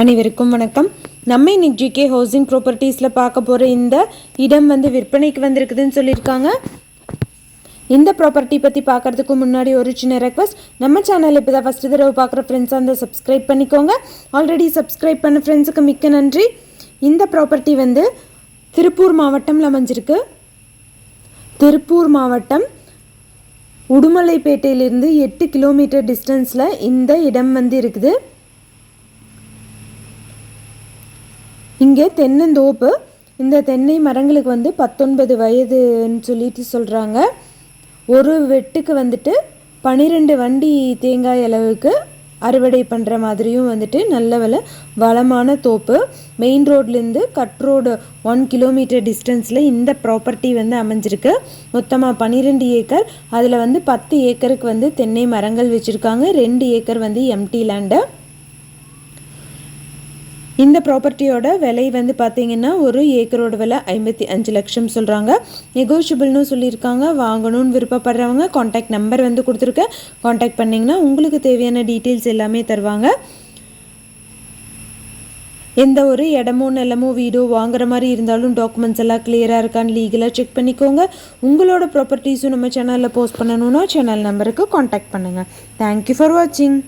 அனைவருக்கும் வணக்கம். நம்ம இன்னைக்கு ஜிகே ஹவுசிங் ப்ராப்பர்ட்டிஸில் பார்க்க போகிற இந்த இடம் வந்து விற்பனைக்கு வந்திருக்குதுன்னு சொல்லியிருக்காங்க. இந்த ப்ராப்பர்ட்டி பற்றி பார்க்கறதுக்கு முன்னாடி ஒரு சின்ன ரெக்வஸ்ட் நம்ம சேனல் இப்போ தான் ஃபஸ்ட்டு தடவை பார்க்குற ஃப்ரெண்ட்ஸாக அந்த சப்ஸ்கிரைப் பண்ணிக்கோங்க. ஆல்ரெடி சப்ஸ்கிரைப் பண்ண ஃப்ரெண்ட்ஸுக்கு மிக்க நன்றி. இந்த ப்ராப்பர்ட்டி வந்து திருப்பூர் மாவட்டம்ல அமைஞ்சிருக்கு. திருப்பூர் மாவட்டம் உடுமலைப்பேட்டையிலிருந்து எட்டு கிலோமீட்டர் டிஸ்டன்ஸில் இந்த இடம் வந்து இருக்குது. இங்கே தென்னந்தோப்பு. இந்த தென்னை மரங்களுக்கு வந்து பத்தொன்பது வயதுன்னு சொல்லிட்டு சொல்கிறாங்க ஒரு வெட்டுக்கு வந்துட்டு பன்னிரெண்டு வண்டி தேங்காய் அளவுக்கு அறுவடை பண்ணுற மாதிரியும் வந்துட்டு நல்ல வில வளமான தோப்பு. மெயின் ரோட்லேருந்து கட் ரோடு ஒன் கிலோமீட்டர் டிஸ்டன்ஸில் இந்த ப்ராப்பர்ட்டி வந்து அமைஞ்சிருக்கு. மொத்தமாக பன்னிரெண்டு ஏக்கர். அதில் வந்து பத்து ஏக்கருக்கு வந்து தென்னை மரங்கள் வச்சுருக்காங்க. ரெண்டு ஏக்கர் வந்து எம்டி லேண்டு இந்த ப்ராப்பர்ட்டியோட விலை வந்து பார்த்தீங்கன்னா ஒரு ஏக்கரோட விலை ஐம்பத்தி அஞ்சு லட்சம் சொல்கிறாங்க நெகோஷியபிள்னு சொல்லியிருக்காங்க. வாங்கணும்னு விருப்பப்படுறவங்க காண்டாக்ட் நம்பர் வந்து கொடுத்துருக்கேன் காண்டாக்ட் பண்ணிங்கன்னா உங்களுக்கு தேவையான டீட்டெயில்ஸ் எல்லாமே தருவாங்க. எந்த ஒரு இடமோ நிலமோ வீடோ வாங்குற மாதிரி இருந்தாலும் டாக்குமெண்ட்ஸ் எல்லாம் கிளியராக இருக்கான்னு லீகலாக செக் பண்ணிக்கோங்க. உங்களோட ப்ராப்பர்ட்டிஸும் நம்ம சேனலில் போஸ்ட் பண்ணணுன்னா சேனல் நம்பருக்கு காண்டாக்ட் பண்ணுங்கள் தேங்க்யூ ஃபார் வாட்சிங்